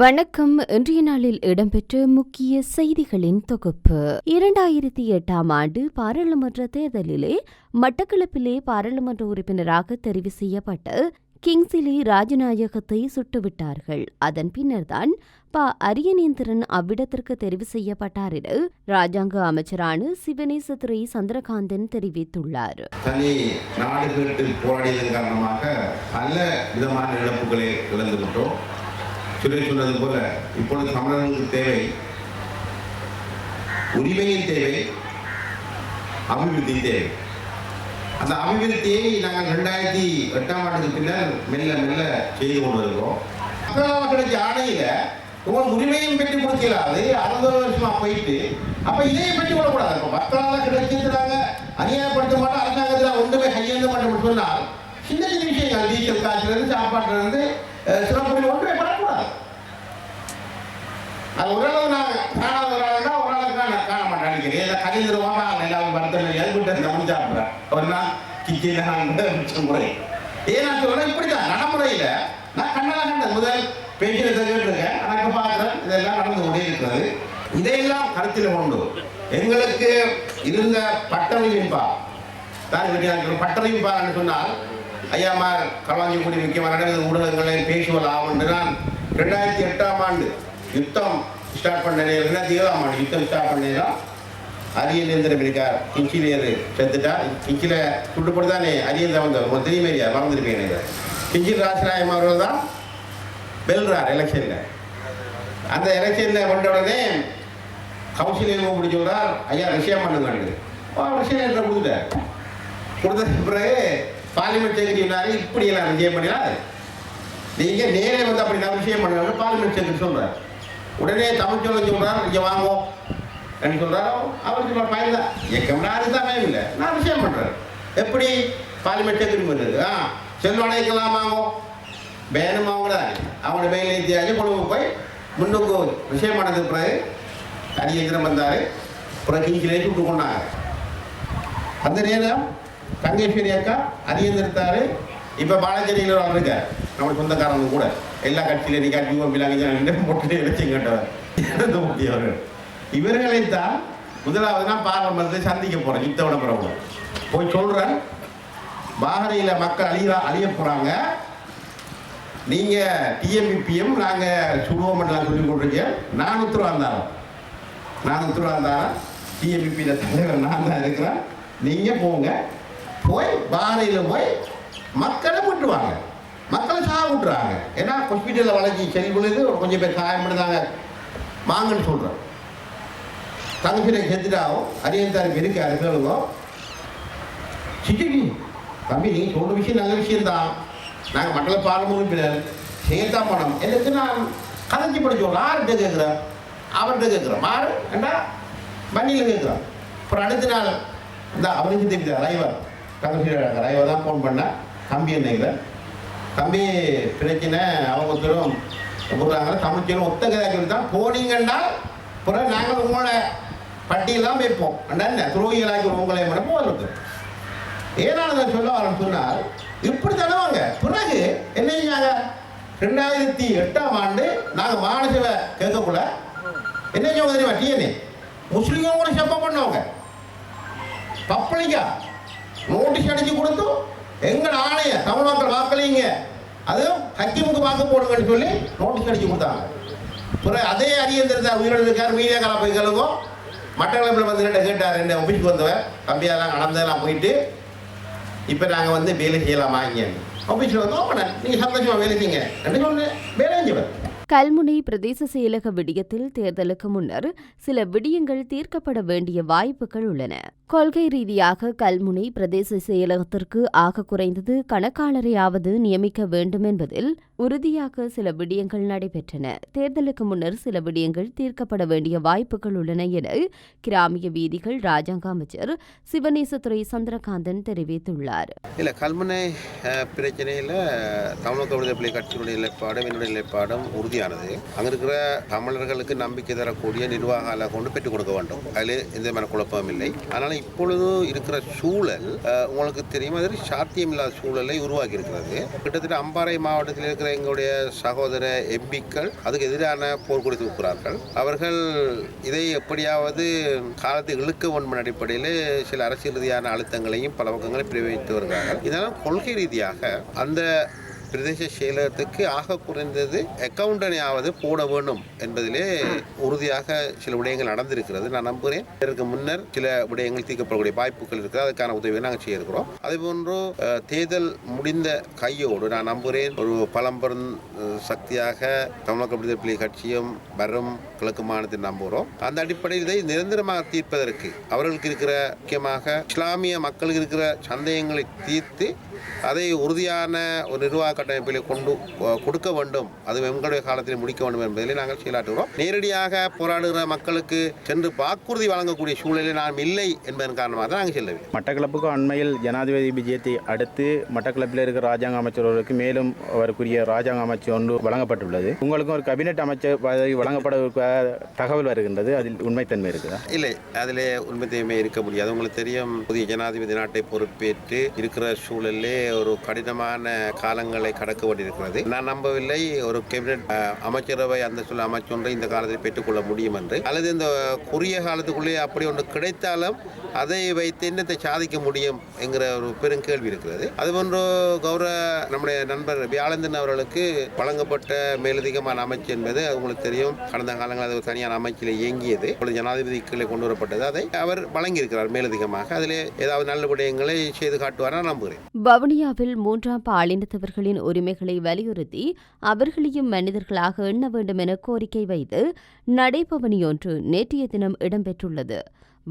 வணக்கம். இன்றைய நாளில் இடம்பெற்ற முக்கிய செய்திகளின் தொகுப்பு. இரண்டாயிரத்தி எட்டாம் ஆண்டு பாராளுமன்ற தேர்தலிலே மட்டக்களப்பிலே பாராளுமன்ற உறுப்பினராக தெரிவு செய்யப்பட்ட கிங்சிலி ராஜநாயகத்தை சுட்டுவிட்டார்கள். அதன் பின்னர்தான் ப. அரியநேந்திரன் அவ்விடத்திற்கு தெரிவு செய்யப்பட்டார் என ராஜாங்க அமைச்சரான சிவனேசதுரை சந்திரகாந்தன் தெரிவித்துள்ளார். தனி நாடுகளுக்கு போராடியதன் காரணமாக பல விதமான இழப்புகளை இழந்துவிட்டோம். சுரேஷ் சொன்னது போல இப்பொழுது தமிழர்களுக்கு தேவை உரிமையின் தேவை அபிவிருத்தி தேவை. அந்த அபிவிருத்தியை நாங்கள் ரெண்டாயிரத்தி எட்டாம் ஆண்டுக்கு பின்னர் மெல்ல மெல்ல செய்து கொண்டு வருகிறோம் மக்களால் கிடைச்ச ஆணையில உங்களுக்கு உரிமையும் பெற்று கொடுக்கலாது அறுபது வருஷமா போயிட்டு அப்ப இதையும் பெற்றுக் கொள்ளக்கூடாது. இப்ப மக்களால் கிடைச்சிருக்கிறாங்க அநியாயப்படுத்த மாட்டோம் அரசாங்கத்தில் ஒன்றுமே கையெழுந்த மாட்டோம் சொன்னால் சின்ன சின்ன விஷயங்கள் டீசல் காசுல இருந்து சாப்பாட்டுல இருந்து சிறப்பு ஒன்றுமே அது ஓரளவு நான் காணாத ஒரு ஆளுனா ஒரு ஆளுக்கு நான் காண மாட்டேன் அடிக்கிறேன் ஏதோ கணிதருவாங்க எல்லாரும் வருத்தம் எதுக்கிட்ட தமிழ் சாப்பிட்றேன் ஒரு நாள் கிச்சன் முறை ஏன் நான் சொல்றேன்? இப்படிதான் நடைமுறையில் நான் கண்ணால கண்டேன். முதல் பேச்சில் கேட்டிருக்கேன். எனக்கு பார்க்குறேன். இதெல்லாம் நடந்து கொண்டே இருக்கிறது. இதையெல்லாம் கருத்தில் கொண்டு எங்களுக்கு இருந்த பட்டறிவின்பா தான் வீட்டில் பட்டறிவிப்பான்னு சொன்னால் ஐயாமார் களவாஞ்சிக்குடி முக்கியமான ஊடகங்களில் பேசுவதாகும் என்று நான் ரெண்டாயிரத்தி எட்டாம் ஆண்டு யுத்தம் ஸ்டார்ட் பண்ண நேரம் தீவிரமான யுத்தம் ஸ்டார்ட் பண்ண அரியலேந்திர அரியநேந்திரன் இருக்கார் செத்துட்டா? செத்துட்டார் கிஞ்சில சுட்டு போட்டு தானே அரியந்திரன் வந்தவர். உங்களுக்கு தெரியுமே மறந்துருப்பீங்க எனக்கு. கிஞ்சில் ராஜநாயம் அவர்கள் தான் வெல்றார் எலெக்ஷனில் அந்த எலெக்ஷனில் வந்த உடனே கவுன்சிலிங் பிடிச்சி சொல்றார் ஐயா விஷயம் பண்ணுங்க விஷயம் என்ன கொடுத்துட்டார் கொடுத்த பிறகு பார்லிமெண்ட் செக்ரட்டரி இப்படி எல்லாம் விஷயம் பண்ணினா நீங்க நேரே வந்து அப்படி நான் விஷயம் பண்ணுங்க பார்லிமெண்ட் செக்ரட்டரி சொல்றார். உடனே தமிழ் சொல்ல இங்கே இங்க வாங்கோ. என்று சொல்கிறாரோ அவர் சொல்ற பையன் தான் இயக்கம்னா அதுதான் பயம் இல்லை. நான் விஷயம் பண்ணுறேன் எப்படி? பார்லிமெண்ட் செக்ரட்டரி பண்ணுறது ஆ செல்வடைக்கலாம் வாங்கோ. பேனும் அவங்க அவங்களோட மேல் ஏற்றியாச்சு கொழும்பு போய் முன்னுக்கு விஷயம் பண்ணது பிறகு அரியந்திரம் வந்தார். பிறகு கீழே சுட்டு கொண்டாங்க. அந்த நேரம் தங்கேஸ்வரி அக்கா அரியந்திருத்தார் இப்போ பாலச்சேரியில் அவர் இருக்கார். நம்ம சொந்தக்காரங்க கூட. எல்லா கட்சியிலும் நீ கட்சி பிள்ளைங்க போட்டு எலெக்ஷன் கட்டவர். முக்கியவர்கள் இவர்களை தான் முதலாவது நான் பாராளுமன்றத்தை சந்திக்க போகிறேன் யுத்த விளம்பரம் போய் சொல்கிறேன் பாகரையில் மக்கள் அழிய அழிய போகிறாங்க நீங்கள் டிஎம்பிபிஎம் நாங்கள் சுடுவோம்லாம் சொல்லி கொண்டிருக்கீங்க நான் உத்தரவாந்தாரம் நான் உத்தரவாந்தாரம் டிஎம்பிபியில் தலைவர் நான் தான் இருக்கிறேன். நீங்கள் போங்க. போய் பாறையில் போய் மக்களை விட்டுவாங்க. மக்களை சாக விட்டுறாங்க ஏன்னா ஹாஸ்பிட்டலில் வளைஞ்சி சரி பொழுது கொஞ்சம் பேர் காயப்படுதாங்க வாங்கன்னு சொல்கிறோம் தங்கச்சியை செத்துட்டாவும் அரியந்தாருக்கு இருக்கு கேளுங்க சிட்டி தம்பி நீ சொல்கிற விஷயம் நல்ல விஷயம்தான். நாங்கள் மக்களை பாடம் உறுப்பினர் செய்யத்தான் போனோம். எனக்கு நான் கதைச்சி படிச்சோம் யார்கிட்ட கேட்குறேன் அவர்கிட்ட கேட்குறேன் மாறு ஏண்டா வண்டியில் கேட்குறோம் அப்புறம் அடுத்த நாள் இந்த அவருக்கு தெரியுது ரைவர் தங்கச்சி ரைவர் தான் ஃபோன் பண்ணேன் தம்பி என்னைக்கிற தம்பி பிரச்சனை அவங்க தரும் போடுறாங்க தமிழ்ச்சியும் ஒத்த தான் போனீங்கன்னா பிறகு நாங்கள் உங்களோட பட்டியெல்லாம் வைப்போம். என்ன துரோகிகளாக்கி உங்களை மட்டும் போகிறது ஏனானதை சொல்ல வரேன் சொன்னால் இப்படி தடவாங்க பிறகு என்ன ரெண்டாயிரத்தி எட்டாம் ஆண்டு நாங்கள் மாநசபை கேட்கக்குள்ள என்ன செஞ்சவங்க தெரியுமா? டிஎன்ஏ. முஸ்லீம்க கூட செப்ப பண்ணவங்க. பப்ளிக்கா? நோட்டீஸ் அடிச்சு கொடுத்தோம் எங்கள் ஆணைய தமிழ் மக்கள் வாக்களிங்க. அதுவும் ஹக்கிமுக்கு வாக்கு போடுங்கன்னு சொல்லி நோட்டீஸ் அடிச்சு கொடுத்தாங்க. பிறகு அதே அரியந்திரத்தார் உயிரிழந்திருக்கார் இருக்கார் மீடியா கலா மட்டக்களப்பில் வந்து ரெண்டு கேட்டார் ரெண்டு ஆஃபீஸ்க்கு வந்தவர் தம்பியெல்லாம் நடந்ததெல்லாம் போயிட்டு இப்போ நாங்கள் வந்து வேலை செய்யலாமா இங்கே ஆஃபீஸில் வந்து ஓப்பனர் நீங்கள் சந்தோஷமாக வேலை செய்யுங்க. ரெண்டு சொன்னேன் வேலை செஞ்சவர். கல்முனை பிரதேச செயலக விடயத்தில் தேர்தலுக்கு முன்னர் சில விடயங்கள் தீர்க்கப்பட வேண்டிய வாய்ப்புகள் உள்ளன. கொள்கை ரீதியாக கல்முனை பிரதேச செயலகத்திற்கு ஆக குறைந்தது கணக்காளரையாவது நியமிக்க வேண்டும் என்பதில் உறுதியாக சில விடயங்கள் நடைபெற்றன. தேர்தலுக்கு முன்னர் சில விடயங்கள் தீர்க்கப்பட வேண்டிய வாய்ப்புகள் உள்ளன என கிராமிய வீதிகள் ராஜாங்க அமைச்சர் சிவநேசத்துறை சந்திரகாந்தன் தெரிவித்துள்ளார். இல்ல கல்முனை பிரச்சனையில் தமிழக விடுதலை கட்சியினுடைய நிலைப்பாடும் என்னுடைய நிலைப்பாடும் உறுதி உறுதியானது. அங்கே இருக்கிற தமிழர்களுக்கு நம்பிக்கை தரக்கூடிய நிர்வாக கொண்டு பெற்றுக் கொடுக்க வேண்டும். அதில் எந்த மன குழப்பமும் இல்லை. அதனால் இப்பொழுது இருக்கிற சூழல் உங்களுக்கு தெரியும் மாதிரி சாத்தியமில்லாத சூழலை உருவாக்கி இருக்கிறது கிட்டத்தட்ட அம்பாறை மாவட்டத்தில் இருக்கிற எங்களுடைய சகோதர எம்பிக்கள் அதுக்கு எதிரான போர் கொடுத்து இருக்கிறார்கள் அவர்கள் இதை எப்படியாவது காலத்தை இழுக்க வேண்டும் அடிப்படையில் சில அரசியல் ரீதியான அழுத்தங்களையும் பல பக்கங்களையும் பிரிவித்து வருகிறார்கள். இதனால் கொள்கை ரீதியாக அந்த பிரதேச செயலகத்துக்கு ஆக குறைந்தது அக்கௌண்டனையாவது போட வேண்டும் என்பதிலே உறுதியாக சில விடயங்கள் நடந்திருக்கிறது. நான் நம்புகிறேன். இதற்கு முன்னர் சில விடயங்கள் தீர்க்கப்படக்கூடிய வாய்ப்புகள் இருக்கிறது அதுக்கான உதவியை நாங்கள் செய்ய இருக்கிறோம். அதே தேர்தல் முடிந்த கையோடு நான் நம்புகிறேன். ஒரு பழம்பெரும் சக்தியாக தமிழக விடுதலை கட்சியும் வரும் கிழக்கு மாநிலத்தை நம்புகிறோம். அந்த அடிப்படையில் இதை நிரந்தரமாக தீர்ப்பதற்கு அவர்களுக்கு இருக்கிற முக்கியமாக இஸ்லாமிய மக்களுக்கு இருக்கிற சந்தேகங்களை தீர்த்து அதை உறுதியான ஒரு நிர்வாக கட்டமைப்பில் கொண்டு கொடுக்க வேண்டும். அது எங்களுடைய காலத்தில் முடிக்க வேண்டும் என்பதிலே நாங்கள் செயலாற்றுகிறோம். நேரடியாக போராடுகிற மக்களுக்கு சென்று வாக்குறுதி வழங்கக்கூடிய சூழலில் நாம் இல்லை என்பதன் காரணமாக தான் நாங்கள் செல்லவில்லை. மட்டக்களப்புக்கு அண்மையில் ஜனாதிபதி விஜயத்தை அடுத்து மட்டக்களப்பில் இருக்கிற ராஜாங்க அமைச்சர்களுக்கு மேலும் அவருக்குரிய ராஜாங்க அமைச்சு ஒன்று வழங்கப்பட்டுள்ளது. உங்களுக்கும் ஒரு கேபினெட் அமைச்சர் பதவி வழங்கப்பட தகவல் வருகின்றது. அதில் உண்மைத்தன்மை இருக்குதா? இல்லை அதில் உண்மைத்தன்மை இருக்க முடியாது. உங்களுக்கு தெரியும் புதிய ஜனாதிபதி நாட்டை பொறுப்பேற்று இருக்கிற சூழலிலே ஒரு கடினமான காலங்களை கடக்க வேண்டியிருக்கிறது. நான் நம்பவில்லை ஒரு கேபினட் அமைச்சரவை அந்த சொல்ல அமைச்சொன்றை இந்த காலத்தில் பெற்றுக்கொள்ள முடியும் என்று. அல்லது இந்த குறுகிய காலத்துக்குள்ளே அப்படி ஒன்று கிடைத்தாலும் அதை வைத்து என்னத்தை சாதிக்க முடியும் என்கிற ஒரு பெருங்கேள்வி இருக்கிறது. அதுபோன்று கௌரவ நம்முடைய நண்பர் வியாழந்தன் அவர்களுக்கு வழங்கப்பட்ட மேலதிகமான அமைச்சு என்பது அது உங்களுக்கு தெரியும். கடந்த காலங்களில் அது ஒரு தனியான அமைச்சில் இயங்கியது. இப்பொழுது ஜனாதிபதி கீழே கொண்டு வரப்பட்டது. அதை அவர் வழங்கியிருக்கிறார் மேலதிகமாக. அதிலே ஏதாவது நல்ல விடயங்களை செய்து காட்டுவார் நம்புகிறேன். வவுனியாவில் மூன்றாம் பாலினத்தவர்களின் உரிமைகளை வலியுறுத்தி அவர்களையும் மனிதர்களாக எண்ண வேண்டும் என கோரிக்கை வைத்து நடைபவனியொன்று நேற்றைய தினம் இடம்பெற்றுள்ளது.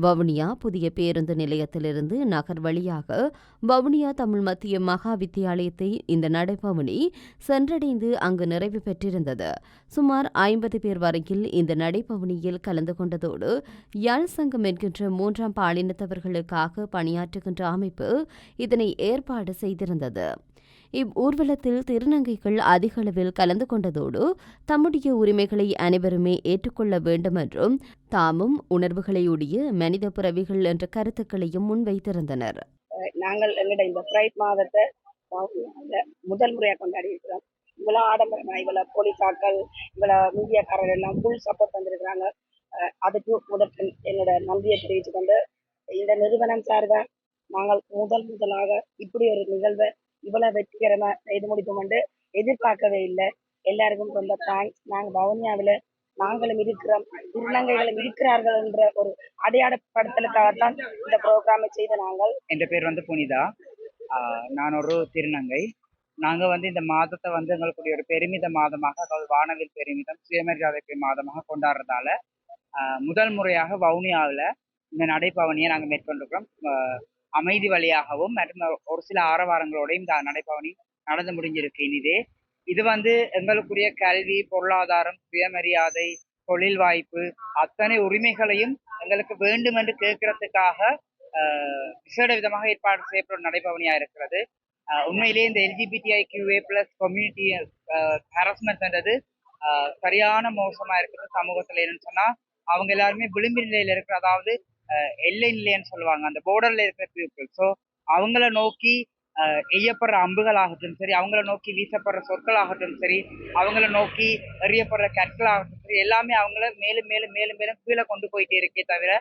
வவுனியா புதிய பேருந்து நிலையத்திலிருந்து நகர் வழியாக வவுனியா தமிழ் மத்திய மகா வித்தியாலயத்தை இந்த நடைபவனி சென்றடைந்து அங்கு நிறைவு பெற்றிருந்தது. சுமார் ஐம்பது பேர் வரையில் இந்த நடைபவனியில் கலந்து கொண்டதோடு யாழ் சங்கம் என்கின்ற மூன்றாம் பாலினத்தவர்களுக்காக பணியாற்றுகின்ற அமைப்பு இதனை ஏற்பாடு செய்திருந்தது. இவ்வூர்வலத்தில் திருநங்கைகள் அதிக அளவில் கலந்து கொண்டதோடு தம்முடைய உரிமைகளை அனைவருமே ஏற்றுக்கொள்ள வேண்டும் என்றும் தாமும் உணர்வுகளையுடைய மனித புறவிகள் என்ற கருத்துக்களையும் முன்வைத்திருந்தனர். நாங்கள் எங்கட இந்த பிரைட் மாதத்தை முதல் முறையாக கொண்டாடி இருக்கிறோம் இவ்வளோ ஆடம்பரமா இவ்வளோ போலீஸாக்கள் இவ்வளோ மீடியாக்காரர்கள் எல்லாம் ஃபுல் சப்போர்ட் தந்திருக்கிறாங்க. அதுக்கு முதற்கு என்னோட நன்றியை தெரிவித்து கொண்டு இந்த நிறுவனம் சார்பா நாங்கள் முதல் முதலாக இப்படி ஒரு நிகழ்வை இவ்வளவு வெற்றிகரமா செய்து முடிப்போம் எதிர்பார்க்கவே இல்லை. எல்லாருக்கும் ரொம்ப தேங்க்ஸ் நாங்கள் வவுனியாவில் நாங்களும் இருக்கிறோம். திருநங்கைகளும் இருக்கிறார்கள் என்ற ஒரு அடையாளப்படுத்தலுக்காகத்தான் இந்த ப்ரோக்ராமை செய்த நாங்கள். என் பேர் வந்து புனிதா. ஆஹ் நான் ஒரு திருநங்கை. நாங்கள் வந்து இந்த மாதத்தை வந்து எங்களுக்குடைய ஒரு பெருமித மாதமாக அதாவது வானவில் பெருமிதம் சுயமரியாதை மாதமாக கொண்டாடுறதால ஆஹ் முதல் முறையாக வவுனியாவில் இந்த நடைப்பவனியை நாங்கள் மேற்கொண்டிருக்கிறோம். அமைதி வழியாகவும் மற்றும் ஒரு சில ஆரவாரங்களோடையும் இந்த நடைபவனி நடந்து முடிஞ்சிருக்கு. இனிதே இது வந்து எங்களுக்குரிய கல்வி பொருளாதாரம் சுயமரியாதை தொழில் வாய்ப்பு அத்தனை உரிமைகளையும் எங்களுக்கு வேண்டும் என்று கேட்கறதுக்காக ஆஹ் விசேட விதமாக ஏற்பாடு செய்யப்படும் நடைபவனியா இருக்கிறது. ஆஹ் உண்மையிலேயே இந்த எல்ஜிபிடிஐ கியூஏ பிளஸ் கம்யூனிட்டி ஹராஸ்மெண்ட்ன்றது ஆஹ் சரியான மோசமா இருக்குது சமூகத்துல. என்னன்னு சொன்னா அவங்க எல்லாருமே விளிம்பு நிலையில இருக்கிற அதாவது எல்லை நிலைன்னு சொல்லுவாங்க. அந்த போர்டரில் இருக்கிற பீப்புள் ஸோ அவங்கள நோக்கி எய்யப்படுற அம்புகள் ஆகட்டும் சரி அவங்கள நோக்கி வீசப்படுற சொற்கள் ஆகட்டும் சரி அவங்கள நோக்கி எறியப்படுற கற்கள் ஆகட்டும் சரி எல்லாமே அவங்கள மேலும் மேலும் மேலும் மேலும் கீழே கொண்டு போயிட்டே இருக்கே தவிர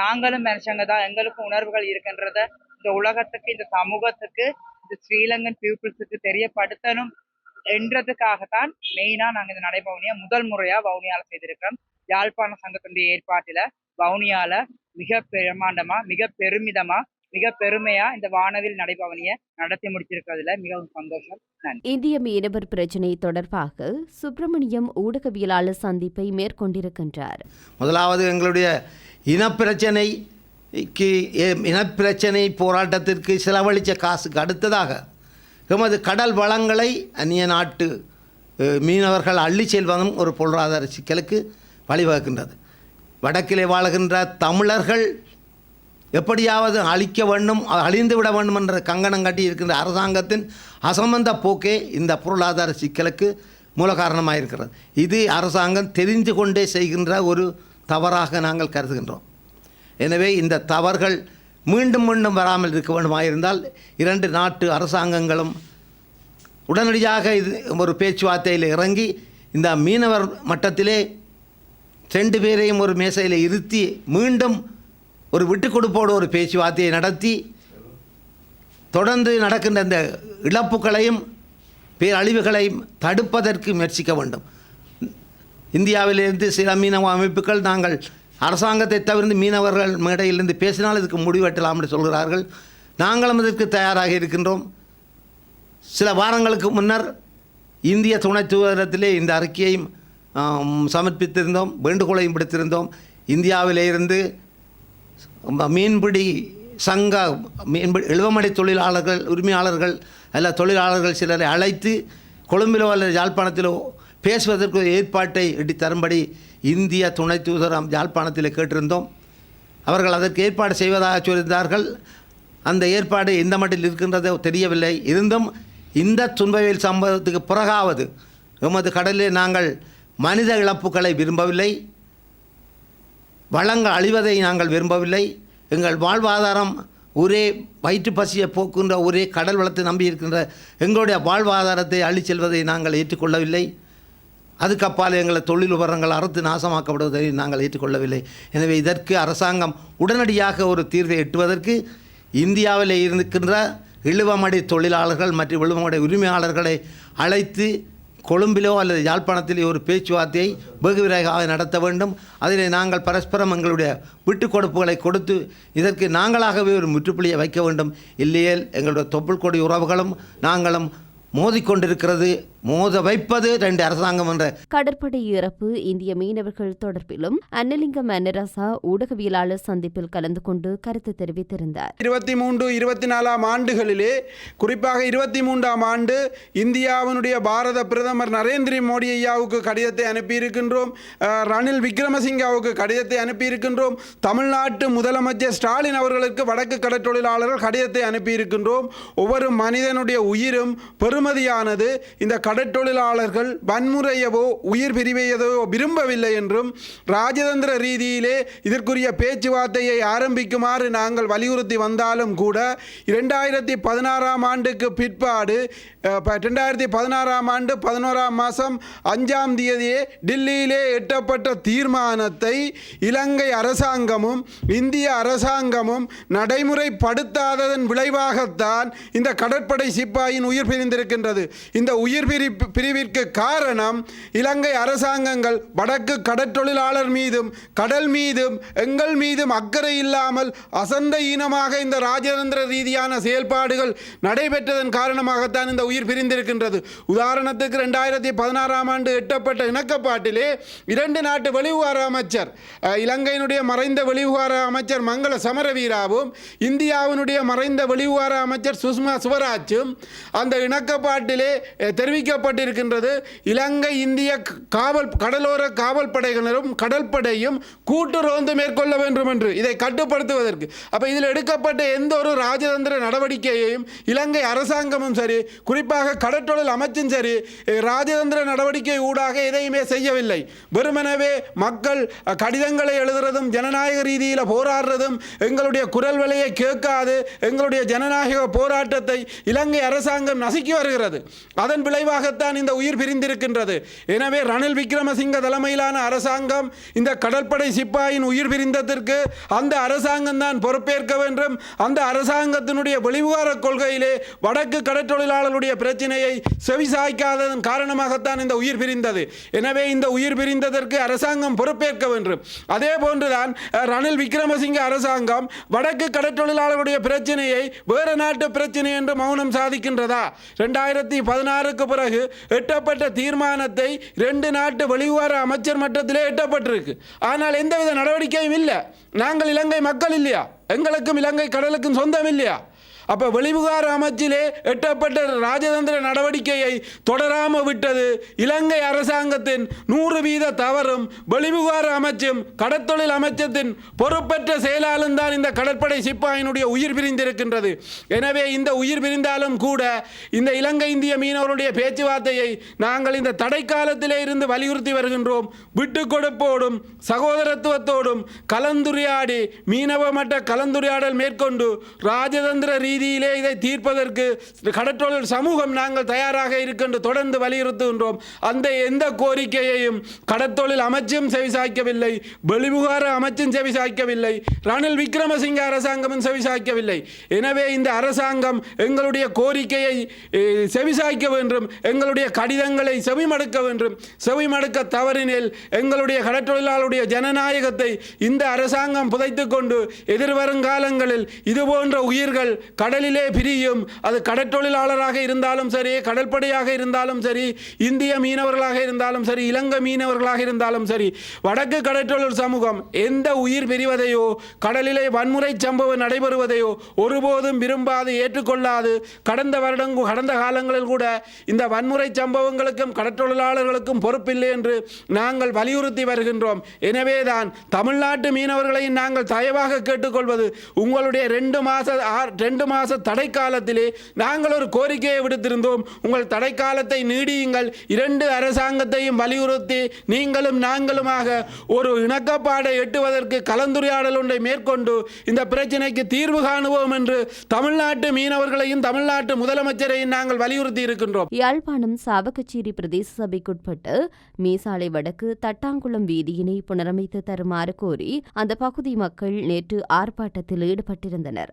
நாங்களும் மனுஷங்க தான். எங்களுக்கும் உணர்வுகள் இருக்குன்றத இந்த உலகத்துக்கு இந்த சமூகத்துக்கு இந்த ஸ்ரீலங்கன் பீப்புள்ஸுக்கு தெரியப்படுத்தணும் என்றதுக்காகத்தான் மெயினாக நாங்கள் இந்த நடைபவனியா முதல் முறையாக வவுனியால் செய்திருக்கிறோம். யாழ்ப்பாண சங்கத்தினுடைய ஏற்பாட்டில் வவுனியால மிக பிரமாண்டமா மிக பெருமிதமா மிக பெருமையா இந்த வானவில் நடைபவனியை நடத்தி முடிச்சிருக்கிறதுல மிகவும் சந்தோஷம். நன்றி. இந்திய மீனவர் பிரச்சினை தொடர்பாக சுப்பிரமணியம் ஊடகவியலாளர் சந்திப்பை மேற்கொண்டிருக்கின்றார். முதலாவது எங்களுடைய இனப்பிரச்சனைக்கு இனப்பிரச்சனை போராட்டத்திற்கு செலவழித்த காசுக்கு அடுத்ததாக எமது கடல் வளங்களை அந்நிய நாட்டு மீனவர்கள் அள்ளி செல்வதும் ஒரு பொருளாதார சிக்கலுக்கு வழிவகுக்கின்றது. வடக்கிலே வாழ்கின்ற தமிழர்கள் எப்படியாவது அழிக்க வேண்டும் அழிந்து விட வேண்டும் என்ற கங்கணம் கட்டி இருக்கின்ற அரசாங்கத்தின் அசம்பந்த போக்கே இந்த பொருளாதார சிக்கலுக்கு மூல காரணமாக இருக்கிறது இது அரசாங்கம் தெரிந்து கொண்டே செய்கின்ற ஒரு தவறாக நாங்கள் கருதுகின்றோம். எனவே இந்த தவறுகள் மீண்டும் மீண்டும் வராமல் இருக்க வேண்டுமாயிருந்தால் இரண்டு நாட்டு அரசாங்கங்களும் உடனடியாக இது ஒரு பேச்சுவார்த்தையில் இறங்கி இந்த மீனவர் மட்டத்திலே ரெண்டு பேரையும் ஒரு மேசையில் இருத்தி மீண்டும் ஒரு விட்டு கொடுப்போடு ஒரு பேச்சுவார்த்தையை நடத்தி தொடர்ந்து நடக்கின்ற இந்த இழப்புகளையும் பேரழிவுகளையும் தடுப்பதற்கு முயற்சிக்க வேண்டும். இந்தியாவிலிருந்து சில மீனவ அமைப்புகள் நாங்கள் அரசாங்கத்தை தவிர்த்து மீனவர்கள் மேடையிலிருந்து பேசினால் இதுக்கு முடிவெட்டலாம் என்று சொல்கிறார்கள். நாங்களும் இதற்கு தயாராக இருக்கின்றோம். சில வாரங்களுக்கு முன்னர் இந்திய துணை தூதரத்திலே இந்த அறிக்கையையும் சமர்ப்பித்திருந்தோம் வேண்டுகோளையும் விடுத்திருந்தோம். இந்தியாவிலே இருந்து மீன்பிடி சங்க மீன்பிடி இழுவமடை தொழிலாளர்கள் உரிமையாளர்கள் அல்ல தொழிலாளர்கள் சிலரை அழைத்து கொழும்பிலோ அல்லது யாழ்ப்பாணத்திலோ பேசுவதற்கு ஏற்பாட்டை எட்டி தரும்படி இந்திய துணை தூதரம் யாழ்ப்பாணத்தில் கேட்டிருந்தோம். அவர்கள் அதற்கு ஏற்பாடு செய்வதாக சொல்லியிருந்தார்கள். அந்த ஏற்பாடு எந்த மட்டில் இருக்கின்றதோ தெரியவில்லை. இருந்தும் இந்த துன்பவியல் சம்பவத்துக்கு பிறகாவது எமது கடலில் நாங்கள் மனித இழப்புகளை விரும்பவில்லை. வளங்கள் அழிவதை நாங்கள் விரும்பவில்லை. எங்கள் வாழ்வாதாரம் ஒரே வயிற்று பசியை போக்குகின்ற ஒரே கடல் வளத்தை நம்பி இருக்கின்ற எங்களுடைய வாழ்வாதாரத்தை அழிச் செல்வதை நாங்கள் ஏற்றுக்கொள்ளவில்லை. அதுக்கப்பால் எங்களை தொழில் உபரங்கள் அறுத்து நாசமாக்கப்படுவதை நாங்கள் ஏற்றுக்கொள்ளவில்லை. எனவே இதற்கு அரசாங்கம் உடனடியாக ஒரு தீர்வை எட்டுவதற்கு இந்தியாவில் இருக்கின்ற இழுவமடை தொழிலாளர்கள் மற்றும் இழுவமடை உரிமையாளர்களை அழைத்து கொழும்பிலோ அல்லது யாழ்ப்பாணத்திலே ஒரு பேச்சுவார்த்தையை வெகுவிரைவாக நடத்த வேண்டும். அதிலே நாங்கள் பரஸ்பரம் எங்களுடைய விட்டுக் கொடுப்புகளை கொடுத்து இதற்கு நாங்களாகவே ஒரு முற்றுப்புள்ளியை வைக்க வேண்டும். இல்லையேல் எங்களுடைய தொப்புள் கொடி உறவுகளும் நாங்களும் மோதிக்கொண்டிருக்கிறது. மோத வைப்பது ரெண்டு அரசாங்கம் என்ற கடற்படை இறப்பு இந்திய மீனவர்கள் தொடர்பிலும் அன்னலிங்கம் அன்னரசா ஊடகவியலாளர் சந்திப்பில் கலந்து கொண்டு கருத்து தெரிவித்திருந்தார். இருபத்தி மூன்று இருபத்தி நாலாம் ஆண்டுகளிலே குறிப்பாக இருபத்தி மூன்றாம் ஆண்டு இந்தியாவினுடைய பாரத பிரதமர் நரேந்திர மோடி ஐயாவுக்கு கடிதத்தை அனுப்பியிருக்கின்றோம். ரணில் விக்ரமசிங்காவுக்கு கடிதத்தை அனுப்பியிருக்கின்றோம். தமிழ்நாட்டு முதலமைச்சர் ஸ்டாலின் அவர்களுக்கு வடக்கு கடற்றொழிலாளர்கள் கடிதத்தை அனுப்பியிருக்கின்றோம். ஒவ்வொரு மனிதனுடைய உயிரும் அனுமதியானது இந்த கடற்றொழிலாளர்கள் வன்முறையவோ உயிர் பிரிவையதோ விரும்பவில்லை என்றும் ராஜதந்திர ரீதியிலே இதற்குரிய பேச்சுவார்த்தையை ஆரம்பிக்குமாறு நாங்கள் வலியுறுத்தி வந்தாலும் கூட இரண்டாயிரத்தி பதினாறாம் ஆண்டுக்கு பிற்பாடு ரெண்டாயிரத்தி பதினாறாம் ஆண்டு பதினோராம் மாதம் அஞ்சாம் தேதியே டில்லியிலே எட்டப்பட்ட தீர்மானத்தை இலங்கை அரசாங்கமும் இந்திய அரசாங்கமும் நடைமுறைப்படுத்தாததன் விளைவாகத்தான் இந்த கடற்படை சிப்பாயின் உயிர் இருக்கின்றது. இந்த உயிர் பிரி பிரிவிற்கு காரணம் இலங்கை அரசாங்கங்கள் வடக்கு கடற்றொழிலாளர் மீதும் கடல் மீதும் எங்கள் மீதும் அக்கறை இல்லாமல் அசந்த ஈனமாக இந்த ராஜதந்திர ரீதியான செயல்பாடுகள் நடைபெற்றதன் காரணமாகத்தான் இந்த உயிர் பிரிந்திருக்கின்றது. உதாரணத்துக்கு ரெண்டாயிரத்தி பதினாறாம் ஆண்டு எட்டப்பட்ட இணக்கப்பாட்டிலே இரண்டு நாட்டு வெளிவிவகார அமைச்சர் இலங்கையினுடைய மறைந்த வெளிவிவகார அமைச்சர் மங்கள சமரவீராவும் இந்தியாவினுடைய மறைந்த வெளிவிவகார அமைச்சர் சுஷ்மா சுவராஜும் அந்த இணக்க அஹ், தெரிவிக்கப்பட்டிருக்கின்றது. இலங்கை இந்திய காவல் கடலோர காவல் படையினரும் கடற்படையும் கூட்டு ரோந்து மேற்கொள்ள வேண்டும் என்று இதை கட்டுப்படுத்துவதற்கு. அப்போ இதில் எடுக்கப்பட்ட எந்த ஒரு ராஜதந்திர நடவடிக்கையையும் இலங்கை அரசாங்கமும் சரி குறிப்பாக கடற்றொழில் அமைச்சும் சரி ராஜதந்திர நடவடிக்கை ஊடாக எதையுமே செய்யவில்லை. வெறுமனவே மக்கள் கடிதங்களை எழுதுறதும் ஜனநாயக ரீதியில் போராடுறதும் எங்களுடைய குரல் விலையை கேட்காது எங்களுடைய ஜனநாயக போராட்டத்தை இலங்கை அரசாங்கம் நசுக்கி வருகிறது. அதன் விளைவாகத்தான் இந்த உயிர் பிரிந்திருக்கின்றது. எனவே ரணில் விக்ரமசிங்க தலைமையிலான அரசாங்கம் இந்த கடற்படை சிப்பாயின் உயிர் பிரிந்ததற்கு அந்த அரசாங்கம் தான் பொறுப்பேற்க வேண்டும். அந்த அரசாங்கத்தினுடைய வெளிவிவகார கொள்கையிலே வடக்கு கடற்தொழிலாளருடைய பிரச்சனையை செவிசாய்க்காததன் காரணமாகத்தான் இந்த உயிர் பிரிந்தது. எனவே இந்த உயிர் பிரிந்ததற்கு அரசாங்கம் பொறுப்பேற்க வேண்டும். அதே போன்றுதான் ரணில் விக்ரமசிங்க அரசாங்கம் வடக்கு கடற்தொழிலாளருடைய பிரச்சனையை வேறு நாட்டு பிரச்சனை என்று மௌனம் சாதிக்கின்றதா? ரெண்டாயிரத்தி பதினாறுக்கு பிறகு எட்டப்பட்ட தீர்மானத்தை ரெண்டு நாட்டு வெளிவார அமைச்சர் மட்டத்திலே எட்டப்பட்டிருக்கு. ஆனால் எந்தவித நடவடிக்கையும் இல்லை. நாங்கள் இலங்கை மக்கள் இல்லையா? எங்களுக்கும் இலங்கை கடலுக்கும் சொந்தம் இல்லையா? அப்போ வெளிவிகார அமைச்சிலே எட்டப்பட்ட ராஜதந்திர நடவடிக்கையை தொடராமல் விட்டது இலங்கை அரசாங்கத்தின் நூறு வீத தவறும் வெளிவிகார அமைச்சும் கடற்தொழில் அமைச்சத்தின் பொறுப்பற்ற செயலாலும் தான் இந்த கடற்படை சிப்பாயினுடைய உயிர் பிரிந்திருக்கின்றது. எனவே இந்த உயிர் பிரிந்தாலும் கூட இந்த இலங்கை இந்திய மீனவருடைய பேச்சுவார்த்தையை நாங்கள் இந்த தடைக்காலத்திலே இருந்து வலியுறுத்தி வருகின்றோம். விட்டு கொடுப்போடும் சகோதரத்துவத்தோடும் கலந்துரையாடி மீனவ மட்ட கலந்துரையாடல் மேற்கொண்டு ராஜதந்திர ரீதியிலே இதை தீர்ப்பதற்கு கடற்றொழில் சமூகம் நாங்கள் தயாராக இருக்கின்ற தொடர்ந்து வலியுறுத்துகின்றோம். அந்த எந்த கோரிக்கையையும் கடற்தொழில் அமைச்சும் செவிசாய்க்கவில்லை வெளிவிகார அமைச்சும் செவிசாய்க்கவில்லை ரணில் விக்ரமசிங்க அரசாங்கமும் செவிசாய்க்கவில்லை. எனவே இந்த அரசாங்கம் எங்களுடைய கோரிக்கையை செவிசாய்க்க வேண்டும் எங்களுடைய கடிதங்களை செவிமடுக்க வேண்டும். செவிமடுக்க தவறினில் எங்களுடைய கடற்றொழிலாளருடைய ஜனநாயகத்தை இந்த அரசாங்கம் புதைத்துக்கொண்டு எதிர்வரும் காலங்களில் இது போன்ற உயிர்கள் கடலிலே பிரியும். அது கடற்றொழிலாளராக இருந்தாலும் சரி கடற்படையாக இருந்தாலும் சரி இந்திய மீனவர்களாக இருந்தாலும் சரி இலங்கை மீனவர்களாக இருந்தாலும் சரி வடக்கு கடற்றொழில் சமூகம் எந்த உயிர் பிரிவதையோ கடலிலே வன்முறை சம்பவம் நடைபெறுவதையோ ஒருபோதும் விரும்பாது ஏற்றுக்கொள்ளாது. கடந்த வருடம் கடந்த காலங்களில் கூட இந்த வன்முறை சம்பவங்களுக்கும் கடற்றொழிலாளர்களுக்கும் பொறுப்பில்லை என்று நாங்கள் வலியுறுத்தி வருகின்றோம். எனவேதான் தமிழ்நாட்டு மீனவர்களையும் நாங்கள் தயவாக கேட்டுக்கொள்வது உங்களுடைய ரெண்டு மாத ரெண்டு மாத தடை காலத்திலே நாங்கள் ஒரு கோரிக்கையை விடுத்திருந்தோம். உங்கள் தடை காலத்தை நீடியுங்கள். இரண்டு அரசாங்கத்தையும் வலியுறுத்தி நீங்களும் நாங்களுமாக ஒரு இணக்கப்பாடை எட்டுவதற்கு கலந்துரையாடல் ஒன்றை மேற்கொண்டு இந்த பிரச்சினைக்கு தீர்வு காணுவோம் என்று தமிழ்நாட்டு மீனவர்களையும் தமிழ்நாட்டு முதலமைச்சரையும் நாங்கள் வலியுறுத்தி இருக்கின்றோம். யாழ்ப்பாணம் சாவகச்சேரி பிரதேச சபைக்குட்பட்டு மீசாலை வடக்கு தட்டாங்குளம் வீதியினை புனரமைத்து தருமாறு கோரி அந்த பகுதி மக்கள் நேற்று ஆர்ப்பாட்டத்தில் ஈடுபட்டிருந்தனர்.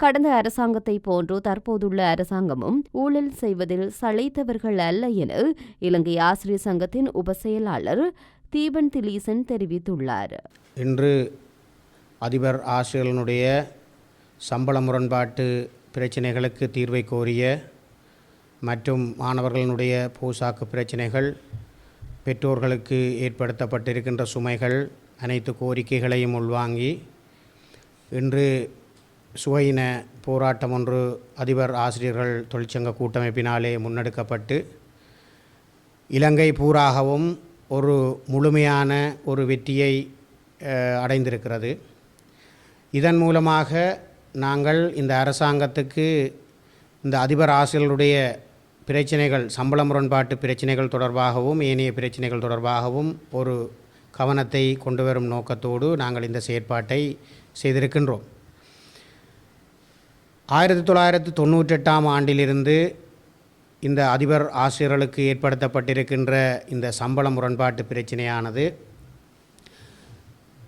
கடந்த அரசாங்கத்தை போன்று தற்போதுள்ள அரசாங்கமும் ஊழல் செய்வதில் சளைத்தவர்கள் அல்ல என இலங்கை ஆசிரியர் சங்கத்தின் உப செயலாளர் தீபன் திலீசன் தெரிவித்துள்ளார். இன்று அதிபர் ஆசிரியர்களுடைய சம்பள முரண்பாட்டு பிரச்சினைகளுக்கு தீர்வை கோரிய மற்றும் மாணவர்களுடைய போசாக்கு பிரச்சினைகள் பெற்றோர்களுக்கு ஏற்படுத்தப்பட்டிருக்கின்ற சுமைகள் அனைத்து கோரிக்கைகளையும் உள்வாங்கி இன்று சுவையின போராட்டம் ஒன்று அதிபர் ஆசிரியர்கள் தொழிற்சங்க கூட்டமைப்பினாலே முன்னெடுக்கப்பட்டு இலங்கை பூராகவும் ஒரு முழுமையான ஒரு வெற்றியை அடைந்திருக்கிறது. இதன் மூலமாக நாங்கள் இந்த அரசாங்கத்துக்கு இந்த அதிபர் ஆசிரியர்களுடைய பிரச்சனைகள் சம்பள முரண்பாட்டு பிரச்சனைகள் தொடர்பாகவும் ஏனைய பிரச்சனைகள் தொடர்பாகவும் ஒரு கவனத்தை கொண்டு வரும் நோக்கத்தோடு நாங்கள் இந்த செயற்பாட்டை செய்திருக்கின்றோம். ஆயிரத்தி தொள்ளாயிரத்தி தொண்ணூற்றெட்டாம் ஆண்டிலிருந்து இந்த அதிபர் ஆசிரியர்களுக்கு ஏற்படுத்தப்பட்டிருக்கின்ற இந்த சம்பள முரண்பாட்டு பிரச்சனையானது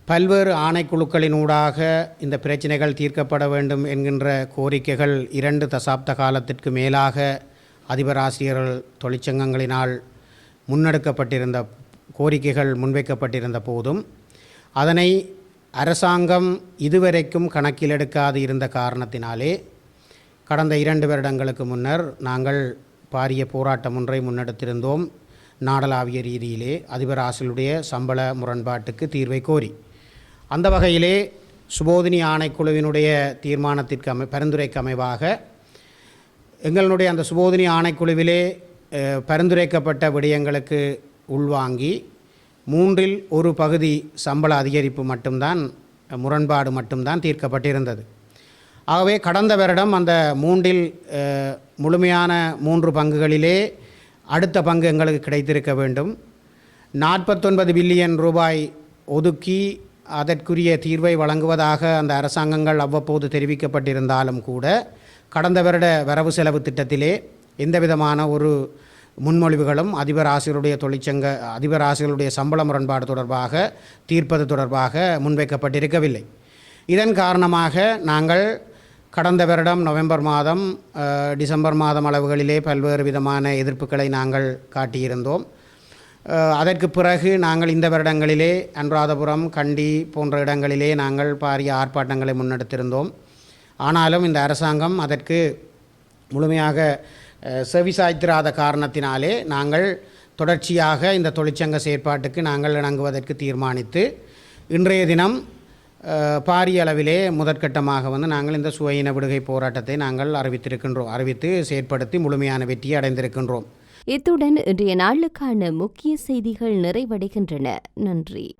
பல்வேறு ஆணைக்குழுக்களினூடாக இந்த பிரச்சனைகள் தீர்க்கப்பட வேண்டும் என்கின்ற கோரிக்கைகள் இரண்டு தசாப்த காலத்திற்கு மேலாக அதிபர் ஆசிரியர்கள் தொழிற்சங்கங்களினால் முன்னெடுக்கப்பட்டிருந்த கோரிக்கைகள் முன்வைக்கப்பட்டிருந்த போதும் அதனை அரசாங்கம் இதுவரைக்கும் கணக்கில் எடுக்காது இருந்த காரணத்தினாலே கடந்த இரண்டு வருடங்களுக்கு முன்னர் நாங்கள் பாரிய போராட்டம் ஒன்றை முன்னெடுத்திருந்தோம். நாடளாவிய ரீதியிலே அதிபர் ஆசிரியருடைய சம்பள முரண்பாட்டுக்கு தீர்வை கோரி. அந்த வகையிலே சுபோதினி ஆணைக்குழுவினுடைய தீர்மானத்திற்கு அமை பரிந்துரைக்கு அமைவாக எங்களுடைய அந்த சுபோதினி ஆணைக்குழுவிலே பரிந்துரைக்கப்பட்ட விடயங்களுக்கு உள்வாங்கி மூன்றில் ஒரு பகுதி சம்பள அதிகரிப்பு மட்டும்தான் முரண்பாடு மட்டும்தான் தீர்க்கப்பட்டிருந்தது. ஆகவே கடந்த வருடம் அந்த மூன்றில் முழுமையான மூன்று பங்குகளிலே அடுத்த பங்கு எங்களுக்கு கிடைத்திருக்க வேண்டும். நாற்பத்தொன்பது பில்லியன் ரூபாய் ஒதுக்கி அதற்குரிய தீர்வை வழங்குவதாக அந்த அரசாங்கங்கள் அவ்வப்போது தெரிவிக்கப்பட்டிருந்தாலும் கூட கடந்த வருட வரவு செலவு திட்டத்திலே எந்தவிதமான ஒரு முன்மொழிவுகளும் அதிபர் ஆசிரியருடைய தொழிற்சங்க அதிபர் ஆசிரியருடைய சம்பள முரண்பாடு தொடர்பாக தீர்ப்பது தொடர்பாக முன்வைக்கப்பட்டிருக்கவில்லை. இதன் காரணமாக நாங்கள் கடந்த வருடம் நவம்பர் மாதம் டிசம்பர் மாதம் அளவுகளிலே பல்வேறு விதமான எதிர்ப்புகளை நாங்கள் காட்டியிருந்தோம். அதற்கு பிறகு நாங்கள் இந்த வருடங்களிலே அனுராதபுரம் கண்டி போன்ற இடங்களிலே நாங்கள் பாரிய ஆர்ப்பாட்டங்களை முன்னெடுத்திருந்தோம். ஆனாலும் இந்த அரசாங்கம் அதற்கு முழுமையாக செவிசாய்த்திராத காரணத்தினாலே நாங்கள் தொடர்ச்சியாக இந்த தொழிற்சங்க செயற்பாட்டுக்கு நாங்கள் இணங்குவதற்கு தீர்மானித்து இன்றைய தினம் பாரிய அளவிலே முதற்கட்டமாக வந்து நாங்கள் இந்த சுவையின விடுகை போராட்டத்தை நாங்கள் அறிவித்திருக்கின்றோம் அறிவித்து செயற்படுத்தி முழுமையான வெற்றியை அடைந்திருக்கின்றோம். இத்துடன் இன்றைய நாளுக்கான முக்கிய செய்திகள் நிறைவடைகின்றன. நன்றி.